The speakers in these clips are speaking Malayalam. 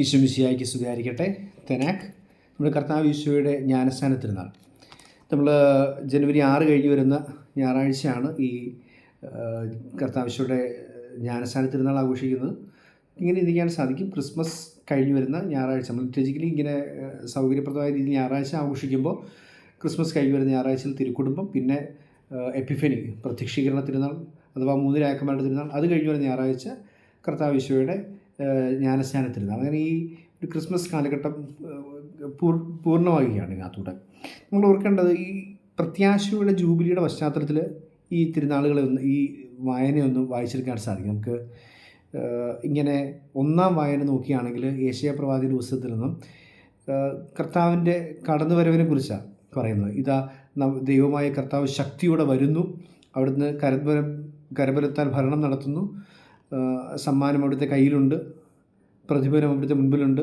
ഈശോമിശിയായിക്ക് സ്തുതിയായിരിക്കട്ടെ. തെനാക്ക് നമ്മുടെ കർത്താവ് ഈശോയുടെ ജ്ഞാനസ്ഥാന തിരുനാൾ നമ്മൾ ജനുവരി ആറ് കഴിഞ്ഞ് വരുന്ന ഞായറാഴ്ചയാണ് ഈ കർത്താവ് ഈശോയുടെ ജ്ഞാനസ്ഥാന തിരുനാൾ ആഘോഷിക്കുന്നത്. ഇങ്ങനെ ഇരിക്കാൻ സാധിക്കും. ക്രിസ്മസ് കഴിഞ്ഞ് വരുന്ന ഞായറാഴ്ച നമ്മൾ ലിറ്റജിക്കലി ഇങ്ങനെ സൗകര്യപ്രദമായ രീതിയിൽ ഞായറാഴ്ച ആഘോഷിക്കുമ്പോൾ ക്രിസ്മസ് കഴിഞ്ഞ് വരുന്ന ഞായറാഴ്ചയിൽ തിരുക്കുടുംബം പിന്നെ എപ്പിഫനി പ്രത്യക്ഷീകരണ തിരുനാൾ അഥവാ മൂന്ന് രാക്കന്മാരുടെ തിരുനാൾ അത് കഴിഞ്ഞ് വരുന്ന ഞായറാഴ്ച കർത്താവ് ഈശോയുടെ ഏഹ് ജ്ഞാനസ്നാന അങ്ങനെ ഈ ഒരു ക്രിസ്മസ് കാലഘട്ടം പൂർ പൂർണമാകുകയാണ് ഇതിനകത്തൂടെ. നമ്മൾ ഓർക്കേണ്ടത് ഈ പ്രത്യാശയുടെ ജൂബിലിയുടെ പശ്ചാത്തലത്തിൽ ഈ തിരുനാളുകളെ ഒന്ന് ഈ വായനയൊന്നും വായിച്ചെടുക്കാൻ സാധിക്കും. നമുക്ക് ഇങ്ങനെ ഒന്നാം വായന നോക്കുകയാണെങ്കിൽ ഏഷ്യ പ്രവാചക പുസ്തകത്തിൽ നിന്നും കർത്താവിന്റെ കടന്നുവരവിനെ കുറിച്ചാണ് പറയുന്നത്. ഇതാ ദൈവമായ കർത്താവ് ശക്തിയോടെ വരുന്നു. അവിടുന്ന് കരബലം കരബലത്താൽ ഭരണം നടത്തുന്നു. സമ്മാനം അവിടുത്തെ കയ്യിലുണ്ട്. പ്രതിഫലം അവിടുത്തെ മുൻപിലുണ്ട്.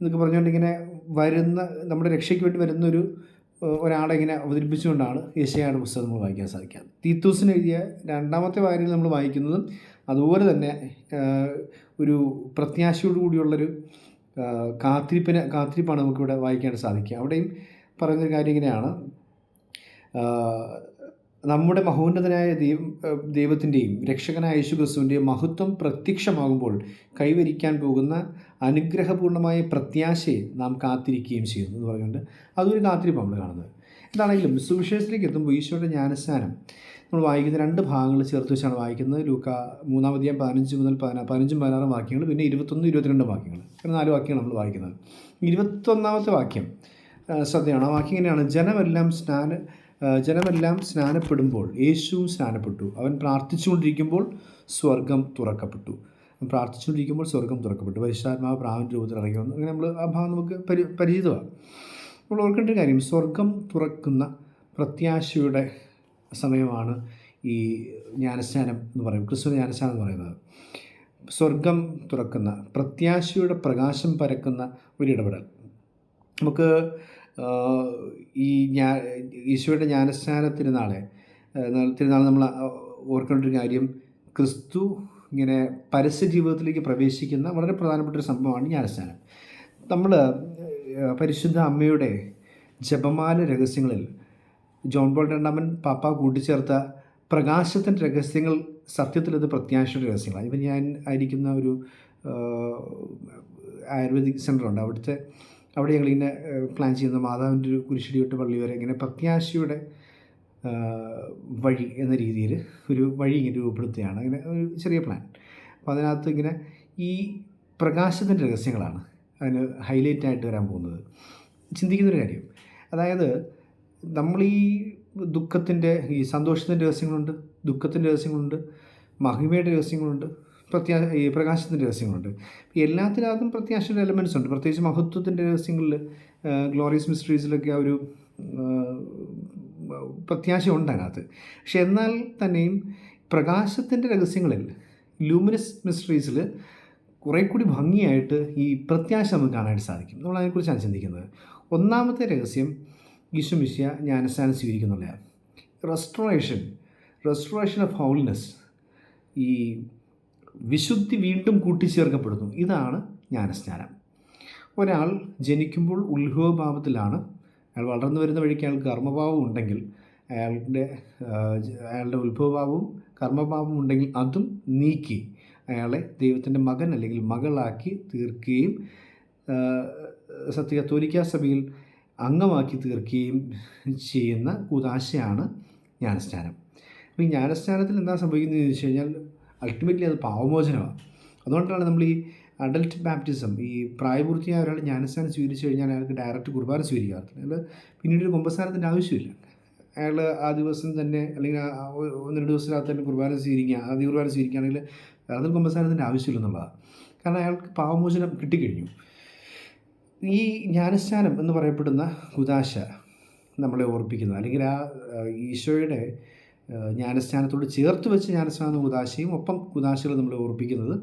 എന്നൊക്കെ പറഞ്ഞുകൊണ്ട് ഇങ്ങനെ വരുന്ന നമ്മുടെ രക്ഷയ്ക്ക് വേണ്ടി വരുന്നൊരു ഒരാളെ ഇങ്ങനെ അവതരിപ്പിച്ചുകൊണ്ടാണ് യേശയുടെ പുസ്തകം നമ്മൾ വായിക്കാൻ സാധിക്കുക തീത്തൂസിന് എഴുതിയ രണ്ടാമത്തെ വായനയിൽ നമ്മൾ വായിക്കുന്നതും അതുപോലെ തന്നെ ഒരു പ്രത്യാശയോടു കൂടിയുള്ളൊരു കാത്തിരിപ്പിന് കാത്തിരിപ്പാണ് നമുക്കിവിടെ വായിക്കാൻ സാധിക്കുക. അവിടെയും പറയുന്നൊരു കാര്യം ഇങ്ങനെയാണ്. നമ്മുടെ മഹോന്നതനായ ദൈവ ദൈവത്തിന്റെയും രക്ഷകനായ യേശു ക്രിസ്തുവിന്റെയും മഹത്വം പ്രത്യക്ഷമാകുമ്പോൾ കൈവരിക്കാൻ പോകുന്ന അനുഗ്രഹപൂർണമായ പ്രത്യാശയെ നാം കാത്തിരിക്കുകയും ചെയ്യുന്നു എന്ന് പറയുന്നുണ്ട് അതൊരു കാത്തിരിപ്പ് നമ്മൾ കാണുന്നത്. എന്താണെങ്കിലും സുവിശേഷത്തിലേക്ക് എത്തുമ്പോൾ ഈശോയുടെ ജ്ഞാനസ്നാനം നമ്മൾ വായിക്കുന്ന രണ്ട് ഭാഗങ്ങൾ ചേർത്ത് വെച്ചാണ് വായിക്കുന്നത്. ലൂക്ക മൂന്നാം അധ്യായം പതിനഞ്ച് മുതൽ പതിനാ പതിനഞ്ചും പതിനാറും വാക്യങ്ങൾ പിന്നെ ഇരുപത്തൊന്ന് ഇരുപത്തിരണ്ട് വാക്യങ്ങൾ. അങ്ങനെ നാല് വാക്യങ്ങൾ നമ്മൾ വായിക്കുന്നത്. ഇരുപത്തൊന്നാമത്തെ വാക്യം ശ്രദ്ധയാണ്. ആ വാക്യം ഇങ്ങനെയാണ്. ജനമെല്ലാം സ്നാന ജനമെല്ലാം സ്നാനപ്പെടുമ്പോൾ യേശുവും സ്നാനപ്പെട്ടു. അവൻ പ്രാർത്ഥിച്ചുകൊണ്ടിരിക്കുമ്പോൾ സ്വർഗം തുറക്കപ്പെട്ടു. പ്രാർത്ഥിച്ചുകൊണ്ടിരിക്കുമ്പോൾ സ്വർഗം തുറക്കപ്പെട്ടു. പരിശുദ്ധാത്മാവ് പ്രാവിന്റെ രൂപത്തിൽ ഇറങ്ങി വന്നു. അങ്ങനെ നമ്മൾ ആ ഭാഗം നമുക്ക് പരി പരിചിതമാണ് നമ്മൾ ഓർക്കേണ്ട കാര്യം സ്വർഗം തുറക്കുന്ന പ്രത്യാശയുടെ സമയമാണ് ഈ ജ്ഞാനസ്നാനം എന്ന് പറയും ക്രിസ്തു ജ്ഞാനസ്നാനം എന്ന് പറയുന്നത്. സ്വർഗം തുറക്കുന്ന പ്രത്യാശയുടെ പ്രകാശം പരക്കുന്ന ഒരു ഇടപെടൽ. നമുക്ക് ഈ ഞാ ഈശോയുടെ ജ്ഞാനസ്നാന തിരുനാളെ തിരുനാൾ നമ്മൾ ഓർക്കേണ്ട ഒരു കാര്യം ക്രിസ്തു ഇങ്ങനെ പരസ്യ ജീവിതത്തിലേക്ക് പ്രവേശിക്കുന്ന വളരെ പ്രധാനപ്പെട്ട ഒരു സംഭവമാണ് ജ്ഞാനസ്നാനം. നമ്മൾ പരിശുദ്ധ അമ്മയുടെ ജപമാല രഹസ്യങ്ങളിൽ ജോൺ പോൾ രണ്ടാമൻ പാപ്പ കൂട്ടിച്ചേർത്ത പ്രകാശത്തിന്റെ രഹസ്യങ്ങൾ സത്യത്തിൽ അത് പ്രത്യാശയുടെ രഹസ്യങ്ങളാണ്. ഇപ്പം ഞാൻ ആയിരിക്കുന്ന ഒരു ആയുർവേദിക് സെന്ററുണ്ട്. അവിടുത്തെ അവിടെ ഞങ്ങളിങ്ങനെ പ്ലാൻ ചെയ്യുന്ന മാതാവിന്റെ ഒരു കുരിശടി തൊട്ട് പള്ളി വരെ ഇങ്ങനെ പ്രത്യാശയുടെ വഴി എന്ന രീതിയിൽ ഒരു വഴി ഇങ്ങനെ രൂപപ്പെടുത്തുകയാണ്. അങ്ങനെ ഒരു ചെറിയ പ്ലാൻ അപ്പോൾ അതിനകത്ത് ഇങ്ങനെ ഈ പ്രകാശത്തിന്റെ രഹസ്യങ്ങളാണ് അതിന് ഹൈലൈറ്റ് ആയിട്ട് വരാൻ പോകുന്നത്. ചിന്തിക്കുന്നൊരു കാര്യം. അതായത് നമ്മൾ ഈ ദുഃഖത്തിന്റെ ഈ സന്തോഷത്തിന്റെ രഹസ്യങ്ങളുണ്ട് ദുഃഖത്തിന്റെ രഹസ്യങ്ങളുണ്ട് മഹിമയുടെ രഹസ്യങ്ങളുണ്ട് പ്രത്യാ ഈ പ്രകാശത്തിന്റെ രഹസ്യങ്ങളുണ്ട്. എല്ലാത്തിനകത്തും പ്രത്യാശയുടെ എലമെന്റ്സ് ഉണ്ട്. പ്രത്യേകിച്ച് മഹത്വത്തിന്റെ രഹസ്യങ്ങളിൽ ഗ്ലോറിയസ് മിസ്റ്ററീസിലൊക്കെ ആ ഒരു പ്രത്യാശ ഉണ്ട് അതിനകത്ത്. പക്ഷെ എന്നാൽ തന്നെയും പ്രകാശത്തിന്റെ രഹസ്യങ്ങളിൽ ലൂമിനസ് മിസ്റ്ററീസിൽ കുറേ കൂടി ഭംഗിയായിട്ട് ഈ പ്രത്യാശ നമുക്ക് കാണാനായിട്ട് സാധിക്കും. നമ്മൾ അതിനെക്കുറിച്ചാണ് ചിന്തിക്കുന്നത്. ഒന്നാമത്തെ രഹസ്യം ഈശ്വമിശ്യ മിശിയ ജ്ഞാനസ്ഥാനം സ്വീകരിക്കുന്നുള്ളതാണ്. റെസ്റ്റോറേഷൻ റെസ്റ്റോറേഷൻ ഓഫ് ഹൗൾനെസ് ഈ വിശുദ്ധി വീണ്ടും കൂട്ടിച്ചേർക്കപ്പെടുന്നു. ഇതാണ് ജ്ഞാനസ്നാനം. ഒരാൾ ജനിക്കുമ്പോൾ ഉത്ഭവഭാവത്തിലാണ്. അയാൾ വളർന്നു വരുന്ന വഴിക്ക് അയാൾക്ക് കർമ്മഭാവം ഉണ്ടെങ്കിൽ അയാളുടെ അയാളുടെ ഉത്ഭവഭാവവും കർമ്മഭാവവും ഉണ്ടെങ്കിൽ അതും നീക്കി അയാളെ ദൈവത്തിന്റെ മകൻ അല്ലെങ്കിൽ മകളാക്കി തീർക്കുകയും ആ, സത്യ കത്തോലിക്ക സഭയിൽ അംഗമാക്കി തീർക്കുകയും ചെയ്യുന്ന ഉദാശയാണ് ജ്ഞാനസ്നാനം. അപ്പോൾ ഈ ജ്ഞാനസ്നാനത്തിൽ എന്താ സംഭവിക്കുന്നത് എന്ന് കഴിഞ്ഞാൽ അൾട്ടിമേറ്റ്ലി അത് പാവമോചനമാണ്. അതുകൊണ്ടാണ് നമ്മൾ ഈ അഡൽട്ട് ബാപ്റ്റിസം ഈ പ്രായപൂർത്തിയായ ഒരാൾ ജ്ഞാനസ്ഥാനം സ്വീകരിച്ചു കഴിഞ്ഞാൽ അയാൾക്ക് ഡയറക്റ്റ് കുർബാന സ്വീകരിക്കാറില്ല അയാൾ പിന്നീട് ഒരു കുമ്പസാരത്തിന്റെ ആവശ്യമില്ല. അയാൾ ആ ദിവസം തന്നെ അല്ലെങ്കിൽ ഒന്ന് രണ്ട് ദിവസത്തിനകത്ത് തന്നെ കുർബാന സ്വീകരിക്കുക ആദ്യ കുർബാന സ്വീകരിക്കുകയാണെങ്കിൽ അതിൽ കുമ്പസാരത്തിന്റെ ആവശ്യമില്ലെന്നുള്ളതാണ് കാരണം അയാൾക്ക് പാവമോചനം കിട്ടിക്കഴിഞ്ഞു. ഈ ജ്ഞാനസ്ഥാനം എന്ന് പറയപ്പെടുന്ന കുദാശ നമ്മളെ ഓർപ്പിക്കുന്നത് അല്ലെങ്കിൽ ആ ഈശോയുടെ ജ്ഞാനസ്നാനത്തോട് ചേർത്ത് വെച്ച് ജ്ഞാനസ്ഥാനം കുദാശയും ഒപ്പം കുദാശകൾ നമ്മൾ ഓർപ്പിക്കുന്നത്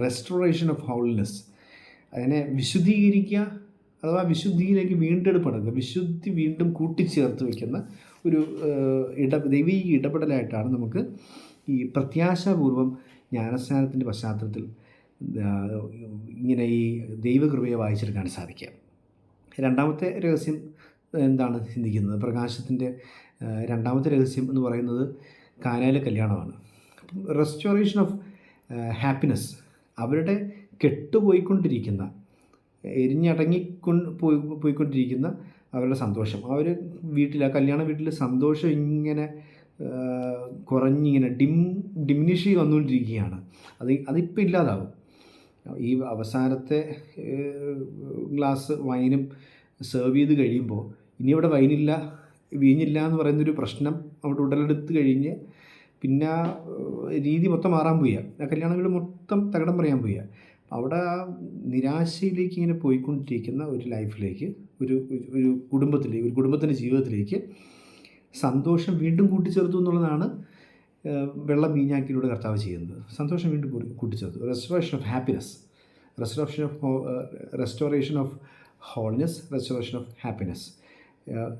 റെസ്റ്റോറേഷൻ ഓഫ് ഹൗൾനെസ് അതിനെ വിശുദ്ധീകരിക്കുക അഥവാ വിശുദ്ധിയിലേക്ക് വീണ്ടെടുപ്പെടുക വിശുദ്ധി വീണ്ടും കൂട്ടിച്ചേർത്ത് വയ്ക്കുന്ന ഒരു ഇട ദൈവീക ഇടപെടലായിട്ടാണ് നമുക്ക് ഈ പ്രത്യാശാപൂർവം ജ്ഞാനസ്നാനത്തിന്റെ പശ്ചാത്തലത്തിൽ ഇങ്ങനെ ഈ ദൈവകൃപയെ വായിച്ചെടുക്കാൻ സാധിക്കുക. രണ്ടാമത്തെ രഹസ്യം എന്താണ്? ചിന്തിക്കുന്നത്. പ്രകാശത്തിന്റെ രണ്ടാമത്തെ രഹസ്യം എന്ന് പറയുന്നത് കാനയിലെ കല്യാണമാണ്. റെസ്റ്റോറേഷൻ ഓഫ് ഹാപ്പിനെസ് അവരുടെ കെട്ടുപോയിക്കൊണ്ടിരിക്കുന്ന എരിഞ്ഞടങ്ങിക്കൊണ്ട് പോയി പോയിക്കൊണ്ടിരിക്കുന്ന അവരുടെ സന്തോഷം. അവർ വീട്ടിൽ ആ കല്യാണ വീട്ടിൽ സന്തോഷം ഇങ്ങനെ ആ, കുറഞ്ഞിങ്ങനെ ഡിം ഡിമിനിഷ് വന്നുകൊണ്ടിരിക്കുകയാണ്. അത് അതിപ്പോൾ ഇല്ലാതാവും. ഈ അവസാനത്തെ ഗ്ലാസ് വൈനും സെർവ് ചെയ്ത് കഴിയുമ്പോൾ ഇനി ഇവിടെ വൈനില്ല വീഞ്ഞില്ല എന്ന് പറയുന്നൊരു പ്രശ്നം അവിടെ ഉടലെടുത്ത് കഴിഞ്ഞ് പിന്നെ രീതി മൊത്തം മാറാൻ പോയ ആ കല്യാണ വീട് മൊത്തം തകടം പറയാൻ പോയ അവിടെ നിരാശയിലേക്ക് ഇങ്ങനെ പോയിക്കൊണ്ടിരിക്കുന്ന ഒരു ലൈഫിലേക്ക് ഒരു ഒരു- കുടുംബത്തിലേക്ക് ഒരു കുടുംബത്തിന്റെ ജീവിതത്തിലേക്ക് സന്തോഷം വീണ്ടും കൂട്ടിച്ചേർത്തു എന്നുള്ളതാണ് വെള്ളം വീഞ്ഞാക്കിയിലൂടെ കർത്താവ് ചെയ്യുന്നത്. സന്തോഷം വീണ്ടും കൂടി- കൂട്ടിച്ചേർത്തു. Restoration of happiness restoration of restoration of wholeness restoration of happiness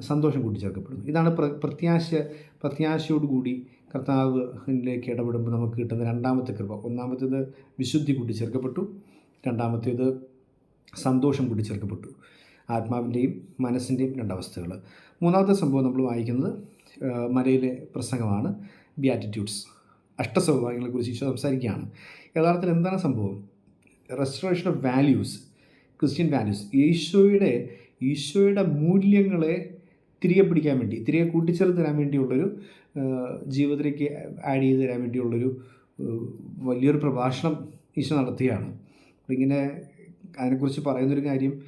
സന്തോഷം കൂട്ടിച്ചേർക്കപ്പെടുന്നു. ഇതാണ് പ്ര പ്രത്യാശ പ്രത്യാശയോടുകൂടി കർത്താവിലേക്ക് ഇടപെടുമ്പോൾ നമുക്ക് കിട്ടുന്ന രണ്ടാമത്തെ കൃപ. ഒന്നാമത്തേത് വിശുദ്ധി കൂട്ടിച്ചേർക്കപ്പെട്ടു. രണ്ടാമത്തേത് സന്തോഷം കൂട്ടിച്ചേർക്കപ്പെട്ടു. ആത്മാവിന്റെയും മനസ്സിന്റെയും രണ്ടവസ്ഥകൾ. മൂന്നാമത്തെ സംഭവം നമ്മൾ വായിക്കുന്നത് മലയിലെ പ്രസംഗമാണ്. ബിയാറ്റിറ്റ്യൂഡ്സ് അഷ്ടസൗഭാഗ്യങ്ങളെക്കുറിച്ച് ഈശോ സംസാരിക്കുകയാണ്. യഥാർത്ഥത്തിൽ എന്താണ് സംഭവം? Restoration of values Christian values ഈശോയുടെ ഈശോയുടെ മൂല്യങ്ങളെ തിരികെ പിടിക്കാൻ വേണ്ടി തിരികെ കൂട്ടിച്ചേർത്ത് തരാൻ വേണ്ടിയുള്ളൊരു ജീവിതത്തിലേക്ക് ആഡ് ചെയ്ത് തരാൻ വേണ്ടിയുള്ളൊരു വലിയൊരു പ്രഭാഷണം ഈശോ നടത്തുകയാണ്. അപ്പോൾ ഇങ്ങനെ അതിനെക്കുറിച്ച് പറയുന്നൊരു കാര്യം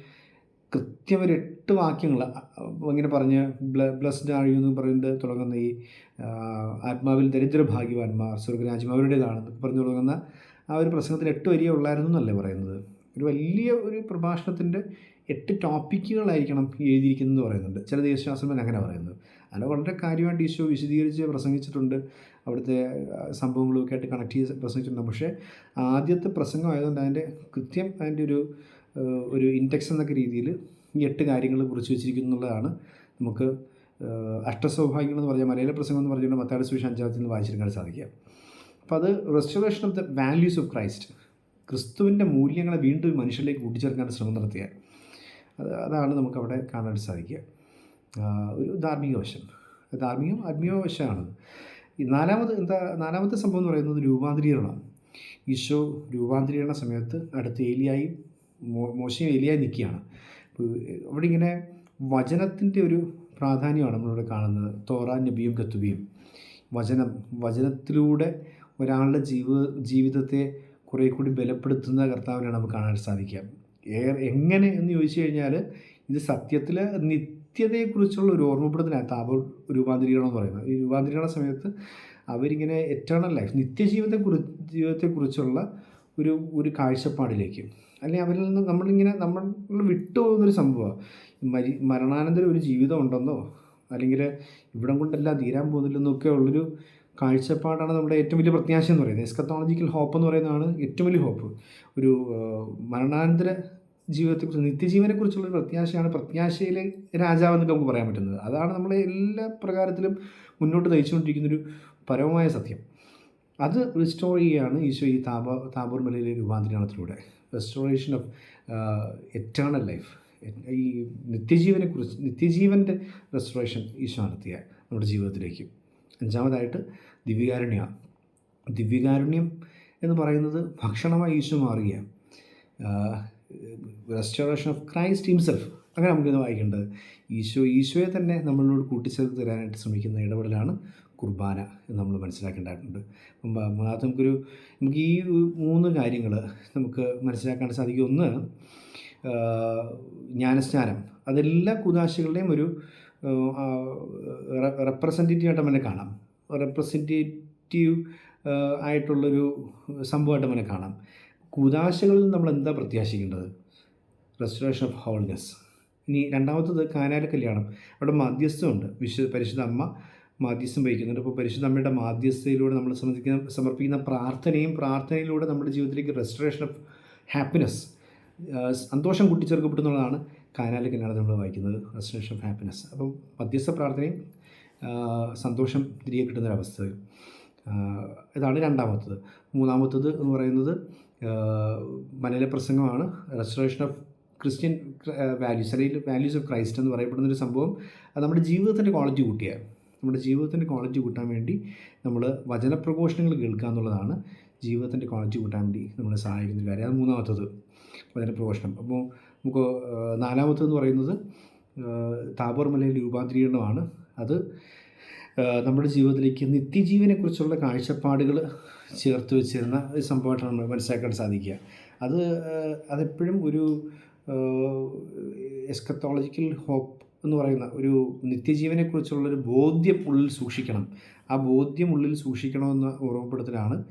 കൃത്യം ഒരു എട്ട് വാക്യങ്ങൾ ഇങ്ങനെ പറഞ്ഞ് ബ്ല ബ്ലസ്ഡ് ആഴി എന്ന് പറയുന്നത് തുടങ്ങുന്ന ഈ ആത്മാവിൽ ദരിദ്ര ഭാഗ്യവാന്മാർ സ്വർഗരാജ്യം അവരുടേതാണെന്ന് പറഞ്ഞു തുടങ്ങുന്ന ആ ഒരു പ്രസംഗത്തിൽ എട്ട് വരിയേ ഉള്ളായിരുന്നു എന്നല്ലേ പറയുന്നത്. ഒരു വലിയ ഒരു പ്രഭാഷണത്തിന്റെ എട്ട് ടോപ്പിക്കുകളായിരിക്കണം എഴുതിയിരിക്കുന്നത് പറയുന്നുണ്ട്. ചില ദേശാസ്ത്രങ്ങൾ അങ്ങനെ പറയുന്നത്. അല്ല വളരെ കാര്യമായിട്ട് ഈശോ വിശദീകരിച്ച് പ്രസംഗിച്ചിട്ടുണ്ട്. അവിടുത്തെ സംഭവങ്ങളൊക്കെ ആയിട്ട് കണക്ട് ചെയ്ത് പ്രസംഗിച്ചിട്ടുണ്ട്. പക്ഷേ ആദ്യത്തെ പ്രസംഗം ആയതുകൊണ്ട് അതിന്റെ കൃത്യം അതിന്റെ ഒരു ഒരു ഇൻഡെക്സ് എന്നൊക്കെ രീതിയിൽ ഈ എട്ട് കാര്യങ്ങൾ കുറിച്ച് വെച്ചിരിക്കുന്നു എന്നുള്ളതാണ് നമുക്ക് അഷ്ടസൗഭാഗ്യങ്ങൾ എന്ന് പറഞ്ഞാൽ മലയാള പ്രസംഗം എന്ന് പറഞ്ഞുകൊണ്ട് മത്താട് സുവിശേഷം അഞ്ചാമത്തിൽ നിന്ന് വായിച്ചെടുക്കാൻ സാധിക്കുക. അപ്പോൾ അത് restoration of the values of Christ ക്രിസ്തുവിന്റെ മൂല്യങ്ങളെ വീണ്ടും മനുഷ്യരിലേക്ക് കൂട്ടിച്ചേർക്കാൻ ശ്രമം നടത്തിയ അത് അതാണ് നമുക്കവിടെ കാണാൻ സാധിക്കുക. ഒരു ധാർമ്മിക വശം. ധാർമ്മികം ആത്മീയ വശമാണ് നാലാമത് എന്താ നാലാമത്തെ സംഭവം എന്ന് പറയുന്നത് രൂപാന്തരീകരണമാണ്. ഈശോ രൂപാന്തരീകരണ സമയത്ത് അടുത്ത ഏലിയായി മോ മോശയും ഏലിയായി നിൽക്കുകയാണ്. അവിടെ ഇങ്ങനെ വചനത്തിന്റെ ഒരു പ്രാധാന്യമാണ് നമ്മളിവിടെ കാണുന്നത്. തോറ നബിയും കത്തുബിയും. വചനം വചനത്തിലൂടെ ഒരാളുടെ ജീവ ജീവിതത്തെ കുറേ കൂടി ബലപ്പെടുത്തുന്ന കർത്താവിനാണ് നമുക്ക് കാണാൻ സാധിക്കുക. എങ്ങനെ എന്ന് ചോദിച്ചു കഴിഞ്ഞാൽ ഇത് സത്യത്തിൽ നിത്യതയെക്കുറിച്ചുള്ള ഒരു ഓർമ്മപ്പെടുത്തലാണ് താപ രൂപാന്തരീകരണം എന്ന് പറയുന്നത്. ഈ രൂപാന്തരീകരണ സമയത്ത് അവരിങ്ങനെ എറ്റേണൽ ലൈഫ് നിത്യജീവിതത്തെക്കുറി ജീവിതത്തെക്കുറിച്ചുള്ള ഒരു ഒരു കാഴ്ചപ്പാടിലേക്ക്. അല്ലെങ്കിൽ അവരിൽ നിന്ന് നമ്മളിങ്ങനെ നമ്മൾ വിട്ടുപോകുന്നൊരു സംഭവമാണ് മരി മരണാനന്തര ഒരു ജീവിതം ഉണ്ടെന്നോ അല്ലെങ്കിൽ ഇവിടം കൊണ്ടെല്ലാം തീരാൻ പോകുന്നില്ലെന്നൊക്കെ ഉള്ളൊരു കാഴ്ചപ്പാടാണ് നമ്മുടെ ഏറ്റവും വലിയ പ്രത്യാശ എന്ന് പറയുന്നത്. എസ്കത്തോളജിക്കൽ ഹോപ്പ് എന്ന് പറയുന്നതാണ് ഏറ്റവും വലിയ ഹോപ്പ് ഒരു മരണാനന്തര ജീവിതത്തെക്കുറിച്ച് നിത്യജീവനെക്കുറിച്ചുള്ള പ്രത്യാശയാണ് പ്രത്യാശയിലെ രാജാവ് എന്നൊക്കെ നമുക്ക് പറയാൻ പറ്റുന്നത്. അതാണ് നമ്മൾ എല്ലാ പ്രകാരത്തിലും മുന്നോട്ട് നയിച്ചുകൊണ്ടിരിക്കുന്നൊരു പരമമായ സത്യം. അത് റിസ്റ്റോർ ചെയ്യുകയാണ് ഈശോ ഈ താപ താബോർ മലയിലെ രൂപാന്തരണത്തിലൂടെ റെസ്റ്റോറേഷൻ ഓഫ് എറ്റേണൽ ലൈഫ് ഈ നിത്യജീവനെക്കുറിച്ച് നിത്യജീവന്റെ റെസ്റ്റോറേഷൻ ഈശോ നടത്തിയ നമ്മുടെ ജീവിതത്തിലേക്ക്. അഞ്ചാമതായിട്ട് ദിവ്യകാരുണ്യ. ദിവ്യകാരുണ്യം എന്ന് പറയുന്നത് ഭക്ഷണമായി ഈശോ മാറുക റെസ്റ്റോറേഷൻ ഓഫ് ക്രൈസ്റ്റ് ഹിംസെൽഫ് അങ്ങനെ നമുക്കിത് വായിക്കേണ്ടത് ഈശോ ഈശോയെ തന്നെ നമ്മളോട് കൂട്ടിച്ചേർത്ത് തരാനായിട്ട് ശ്രമിക്കുന്ന ഇടപെടലാണ് കുർബാന എന്ന് നമ്മൾ മനസ്സിലാക്കേണ്ടതായിട്ടുണ്ട് മൂന്നാമത്തെ നമുക്കൊരു നമുക്ക് ഈ മൂന്ന് കാര്യങ്ങൾ നമുക്ക് മനസ്സിലാക്കാൻ സാധിക്കും. ഒന്ന് ജ്ഞാനസ്നാനം. അതെല്ലാ കുദാശികളുടെയും ഒരു റെപ്രസെന്റേറ്റീവ് ആയിട്ട് തന്നെ കാണാം. റെപ്രസെന്റേറ്റീവ് ആയിട്ടുള്ളൊരു സംഭവമായിട്ട് തന്നെ കാണാം. കുതാശകളിൽ നമ്മൾ എന്താ പ്രത്യാശിക്കേണ്ടത്? റെസ്റ്റോറേഷൻ ഓഫ് ഹോൾനെസ് ഇനി രണ്ടാമത്തത് കാനാല കല്യാണം. അവിടെ മാധ്യസ്ഥമുണ്ട്. വിശു പരിശുദ്ധ അമ്മ മാധ്യസ്ഥം വഹിക്കുന്നുണ്ട്. അപ്പോൾ പരിശുദ്ധ അമ്മയുടെ മാധ്യസ്ഥയിലൂടെ നമ്മൾ സമർപ്പിക്കുന്ന സമർപ്പിക്കുന്ന പ്രാർത്ഥനയും പ്രാർത്ഥനയിലൂടെ നമ്മുടെ ജീവിതത്തിലേക്ക് റെസ്റ്റോറേഷൻ ഓഫ് ഹാപ്പിനെസ് സന്തോഷം കൂട്ടിച്ചേർക്കപ്പെടുന്നുള്ളതാണ് കാനാല കല്യാണം നമ്മൾ വായിക്കുന്നത്. റെസ്റ്റോറേഷൻ ഓഫ് ഹാപ്പിനെസ് അപ്പം മധ്യസ്ഥ പ്രാർത്ഥനയും സന്തോഷം തിരികെ കിട്ടുന്നൊരവസ്ഥ ഇതാണ് രണ്ടാമത്തത്. മൂന്നാമത്തത് എന്ന് പറയുന്നത് മലയാള പ്രസംഗമാണ്. റെസ്റ്റോറേഷൻ ഓഫ് ക്രിസ്ത്യൻ വാല്യൂസ് അല്ലെങ്കിൽ വാല്യൂസ് ഓഫ് ക്രൈസ്റ്റ് എന്ന് പറയപ്പെടുന്ന ഒരു സംഭവം. അത് നമ്മുടെ ജീവിതത്തിന്റെ ക്വാളിറ്റി കൂട്ടിയ. നമ്മുടെ ജീവിതത്തിന്റെ ക്വാളിറ്റി കൂട്ടാൻ വേണ്ടി നമ്മൾ വചനപ്രഘോഷണങ്ങൾ കേൾക്കുക എന്നുള്ളതാണ് ജീവിതത്തിന്റെ ക്വാളിറ്റി കൂട്ടാൻ വേണ്ടി നമ്മളെ സഹായിക്കുന്ന കാര്യം. അത് മൂന്നാമത്തത് വചനപ്രഘോഷണം. അപ്പോൾ നമുക്ക് നാലാമത്തതെന്ന് പറയുന്നത് താബോർ മലയിൽ രൂപാന്തരീകരണമാണ്. അത് നമ്മുടെ ജീവിതത്തിലേക്ക് നിത്യജീവനെക്കുറിച്ചുള്ള കാഴ്ചപ്പാടുകൾ ചേർത്ത് വെച്ചിരുന്ന ഒരു സംഭവമായിട്ട് നമ്മൾ മനസ്സിലാക്കാൻ സാധിക്കുക. അത് അതെപ്പോഴും ഒരു എസ്കത്തോളജിക്കൽ ഹോപ്പ് എന്ന് പറയുന്ന ഒരു നിത്യജീവനെക്കുറിച്ചുള്ളൊരു ബോധ്യം ഉള്ളിൽ സൂക്ഷിക്കണം. ആ ബോധ്യം ഉള്ളിൽ സൂക്ഷിക്കണമെന്ന ഓർമ്മപ്പെടുത്തലാണ്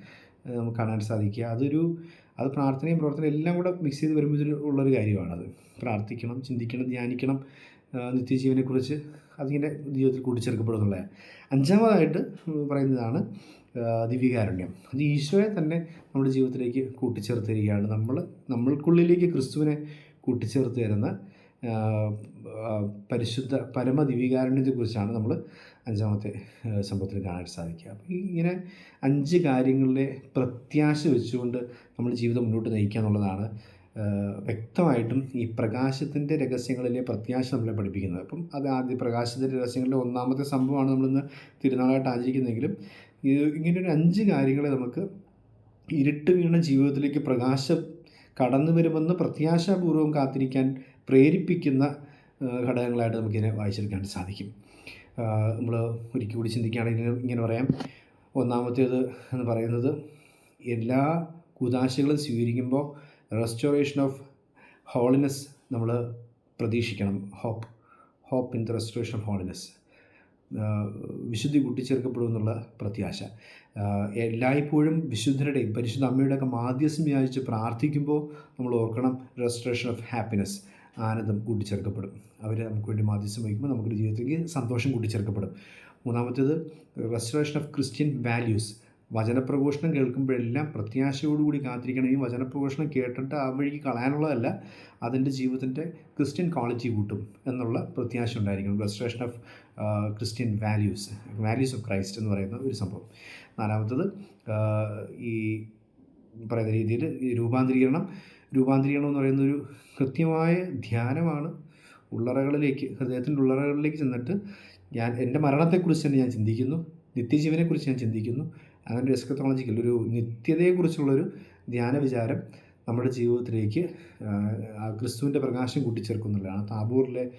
നമുക്ക് കാണാൻ സാധിക്കുക. അതൊരു അത് പ്രാർത്ഥനയും പ്രവർത്തനയും എല്ലാം കൂടെ മിക്സ് ചെയ്ത് വരുമ്പോൾ ഉള്ളൊരു കാര്യമാണത്. പ്രാർത്ഥിക്കണം ചിന്തിക്കണം ധ്യാനിക്കണം നിത്യജീവനെക്കുറിച്ച് അതിങ്ങനെ ജീവിതത്തിൽ കൂട്ടിച്ചേർക്കപ്പെടുന്നുള്ള. അഞ്ചാമതായിട്ട് പറയുന്നതാണ് ദിവ്യകാരുണ്യം അത് ഈശോയെ തന്നെ നമ്മുടെ ജീവിതത്തിലേക്ക് കൂട്ടിച്ചേർത്ത് തരികയാണ് നമ്മൾ നമ്മൾക്കുള്ളിലേക്ക് ക്രിസ്തുവിനെ കൂട്ടിച്ചേർത്ത് തരുന്ന പരിശുദ്ധ പരമ ദിവ്യകാരുണ്യത്തെക്കുറിച്ചാണ് നമ്മൾ അഞ്ചാമത്തെ സംഭവത്തിൽ കാണാൻ സാധിക്കുക. അപ്പോൾ ഇങ്ങനെ അഞ്ച് കാര്യങ്ങളിലെ പ്രത്യാശ വെച്ചുകൊണ്ട് നമ്മൾ ജീവിതം മുന്നോട്ട് നയിക്കുക എന്നുള്ളതാണ് വ്യക്തമായിട്ടും ഈ പ്രകാശത്തിന്റെ രഹസ്യങ്ങളിലെ പ്രത്യാശ നമ്മളെ പഠിപ്പിക്കുന്നത്. അപ്പം അത് ആദ്യ പ്രകാശത്തിന്റെ രഹസ്യങ്ങളിലെ ഒന്നാമത്തെ സംഭവമാണ് നമ്മളിന്ന് തിരുനാളായിട്ട് ആചരിക്കുന്നതെങ്കിലും ഇങ്ങനെയൊരു അഞ്ച് കാര്യങ്ങളെ നമുക്ക് ഇരുട്ട് വീണ ജീവിതത്തിലേക്ക് പ്രകാശം കടന്നു വരുമെന്ന് പ്രത്യാശാപൂർവം കാത്തിരിക്കാൻ പ്രേരിപ്പിക്കുന്ന ഘടകങ്ങളായിട്ട് നമുക്കിതിനെ വായിച്ചെടുക്കാൻ സാധിക്കും. നമ്മൾ ഒരിക്കൽ കൂടി ചിന്തിക്കുകയാണെങ്കിൽ ഇങ്ങനെ പറയാം. ഒന്നാമത്തേത് എന്ന് പറയുന്നത് എല്ലാ കുതാശകളും സ്വീകരിക്കുമ്പോൾ റെസ്റ്റോറേഷൻ ഓഫ് ഹോളിനെസ് നമ്മൾ പ്രതീക്ഷിക്കണം. Hope hope in the restoration of holiness വിശുദ്ധി കൂട്ടിച്ചേർക്കപ്പെടും എന്നുള്ള പ്രത്യാശ എല്ലായ്പ്പോഴും വിശുദ്ധരുടെയും പരിശുദ്ധ അമ്മയുടെയൊക്കെ മാധ്യസ്ഥം വിചാരിച്ച് പ്രാർത്ഥിക്കുമ്പോൾ നമ്മൾ ഓർക്കണം റെസ്റ്റോറേഷൻ ഓഫ് ഹാപ്പിനെസ് ആനന്ദം കൂട്ടിച്ചേർക്കപ്പെടും. അവർ നമുക്ക് വേണ്ടി മാധ്യസ്ഥം വഹിക്കുമ്പോൾ നമുക്കൊരു ജീവിതത്തിലേക്ക് സന്തോഷം കൂട്ടിച്ചേർക്കപ്പെടും. മൂന്നാമത്തേത് റെസ്റ്റോറേഷൻ ഓഫ് ക്രിസ്ത്യൻ വാല്യൂസ് വചനപ്രഘോഷണം കേൾക്കുമ്പോഴെല്ലാം പ്രത്യാശയോടുകൂടി കാത്തിരിക്കണം. ഈ വചനപ്രഘോഷണം കേട്ടിട്ട് ആ വഴിക്ക് കളയാനുള്ളതല്ല അതിന്റെ ജീവിതത്തിന്റെ ക്രിസ്ത്യൻ ക്വാളിറ്റി കൂട്ടും എന്നുള്ള പ്രത്യാശ ഉണ്ടായിരിക്കണം. Restoration of Christian values values of Christ എന്ന് പറയുന്ന ഒരു സംഭവം. നാലാമത്തത് ഈ പറയുന്ന രീതിയിൽ രൂപാന്തരീകരണം. രൂപാന്തരീകരണം എന്ന് പറയുന്ന ഒരു കൃത്യമായ ധ്യാനമാണ് ഉള്ളറകളിലേക്ക് ഹൃദയത്തിന്റെ ഉള്ളറകളിലേക്ക് ചെന്നിട്ട് ഞാൻ എന്റെ മരണത്തെക്കുറിച്ച് തന്നെ ഞാൻ ചിന്തിക്കുന്നു നിത്യജീവനെക്കുറിച്ച് ഞാൻ ചിന്തിക്കുന്നു അങ്ങനെ ഒരു എസ്കത്തോളജിക്കൽ ഒരു നിത്യതയെക്കുറിച്ചുള്ളൊരു ധ്യാന വിചാരം നമ്മുടെ ജീവിതത്തിലേക്ക് ക്രിസ്തുവിന്റെ പ്രകാശം കൂട്ടിച്ചേർക്കുന്നുള്ളതാണ് താബൂറിലെ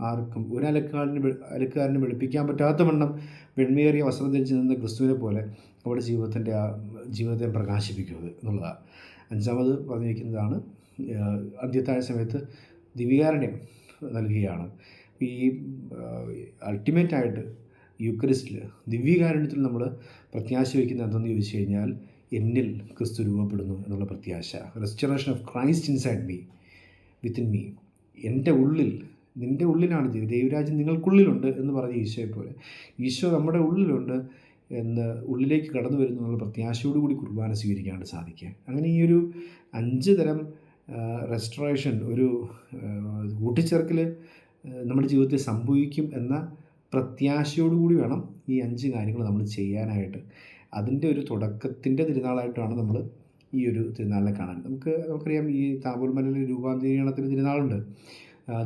ആർക്കും ഒരു അലക്കാരന് വെളുപ്പിക്കാൻ പറ്റാത്ത വണ്ണം വെണ്മയേറിയ വസ്ത്രം ധരിച്ച് നിന്ന ക്രിസ്തുവിനെ പോലെ നമ്മുടെ ജീവിതത്തിന്റെ ആ ജീവിതത്തെ പ്രകാശിപ്പിക്കുന്നത് എന്നുള്ളതാണ്. അഞ്ചാമത് പറഞ്ഞിരിക്കുന്നതാണ് അന്ത്യത്താഴ സമയത്ത് ദിവികാരണ്യം നൽകുകയാണ്. ഈ അൾട്ടിമേറ്റായിട്ട് യുക്രിസ്റ്റിൽ ദിവ്യകാരുണ്യത്തിൽ നമ്മൾ പ്രത്യാശ വയ്ക്കുന്ന എന്തെന്ന് ചോദിച്ചു കഴിഞ്ഞാൽ എന്നിൽ ക്രിസ്തു രൂപപ്പെടുന്നു എന്നുള്ള പ്രത്യാശ. Restoration of Christ inside me within me എന്റെ ഉള്ളിൽ നിന്റെ ഉള്ളിലാണ് ദൈവരാജ്യം നിങ്ങൾക്കുള്ളിലുണ്ട് എന്ന് പറഞ്ഞ ഈശോയെ പോലെ. ഈശോ നമ്മുടെ ഉള്ളിലുണ്ട് എന്ന് ഉള്ളിലേക്ക് കടന്നു വരുന്നു എന്നുള്ള പ്രത്യാശയോടുകൂടി കുർബാന സ്വീകരിക്കാനായിട്ട് സാധിക്കുക. അങ്ങനെ ഈ ഒരു അഞ്ച് തരം റെസ്റ്റോറേഷൻ ഒരു കൂട്ടിച്ചേർക്കൽ നമ്മുടെ ജീവിതത്തിൽ സംഭവിക്കും എന്ന പ്രത്യാശയോടുകൂടി വേണം ഈ അഞ്ച് കാര്യങ്ങൾ നമ്മൾ ചെയ്യാനായിട്ട്. അതിന്റെ ഒരു തുടക്കത്തിന്റെ തിരുനാളായിട്ടാണ് നമ്മൾ ഈ ഒരു തിരുനാളിനെ കാണാൻ. നമുക്ക് നമുക്കറിയാം ഈ താപൂർമലയിലെ രൂപാന്തരീകരണത്തിന് തിരുനാളുണ്ട്.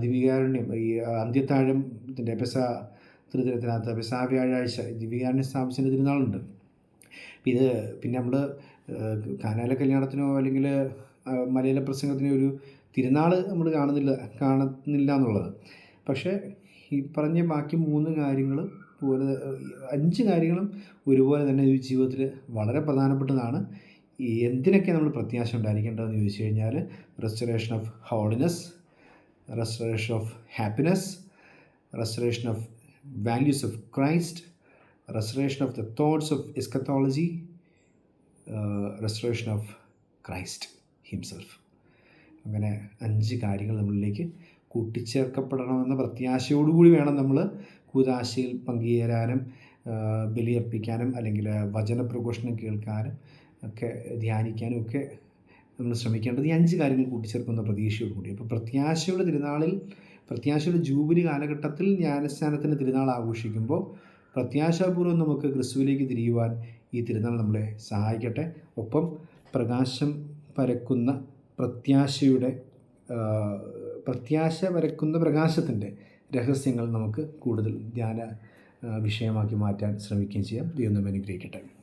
ദിവികാരുണ്യം ഈ അന്ത്യത്താഴം ഇതിന്റെ പെസ ത്രിദിനത്തിനകത്ത് പെസ വ്യാഴാഴ്ച ദിവികാരുണ്യം സ്ഥാപിച്ചതിന്റെ തിരുനാളുണ്ട്. ഇത് പിന്നെ നമ്മൾ കാനാല കല്യാണത്തിനോ അല്ലെങ്കിൽ മലയാള പ്രസംഗത്തിനോ ഒരു തിരുനാൾ നമ്മൾ കാണുന്നില്ല കാണുന്നില്ല എന്നുള്ളത്. പക്ഷേ ഈ പറഞ്ഞ ബാക്കി മൂന്ന് കാര്യങ്ങൾ പോലെ അഞ്ച് കാര്യങ്ങളും ഒരുപോലെ തന്നെ ഈ ജീവിതത്തിൽ വളരെ പ്രധാനപ്പെട്ടതാണ്. എന്തിനൊക്കെ നമ്മൾ പ്രത്യാശ ഉണ്ടായിരിക്കേണ്ടതെന്ന് ചോദിച്ചു കഴിഞ്ഞാൽ restoration of holiness restoration of happiness restoration of values of Christ restoration of the thoughts of eschatology restoration of Christ himself അങ്ങനെ അഞ്ച് കാര്യങ്ങൾ നമ്മളിലേക്ക് കൂട്ടിച്ചേർക്കപ്പെടണമെന്ന പ്രത്യാശയോടുകൂടി വേണം നമ്മൾ കൂതാശയിൽ പങ്കുചേരാനും ബലിയർപ്പിക്കാനും അല്ലെങ്കിൽ വചനപ്രഘോഷണം കേൾക്കാനും ഒക്കെ ധ്യാനിക്കാനും ഒക്കെ നമ്മൾ ശ്രമിക്കേണ്ടത് ഈ അഞ്ച് കാര്യങ്ങൾ കൂട്ടിച്ചേർക്കുന്ന പ്രതീക്ഷയോട് കൂടി. അപ്പോൾ പ്രത്യാശയുടെ തിരുനാളിൽ പ്രത്യാശയുടെ ജൂബിലി കാലഘട്ടത്തിൽ ജ്ഞാനസ്ഥാനത്തിന്റെ തിരുനാൾ ആഘോഷിക്കുമ്പോൾ പ്രത്യാശാപൂർവം നമുക്ക് ക്രിസ്തുവിലേക്ക് തിരിയുവാൻ ഈ തിരുനാൾ നമ്മളെ സഹായിക്കട്ടെ. ഒപ്പം പ്രകാശം പരക്കുന്ന പ്രത്യാശയുടെ പ്രത്യാശ വരക്കുന്ന പ്രകാശത്തിന്റെ രഹസ്യങ്ങൾ നമുക്ക് കൂടുതൽ ധ്യാന വിഷയമാക്കി മാറ്റാൻ ശ്രമിക്കുകയും ചെയ്യാം. ദൈവം അനുഗ്രഹിക്കട്ടെ.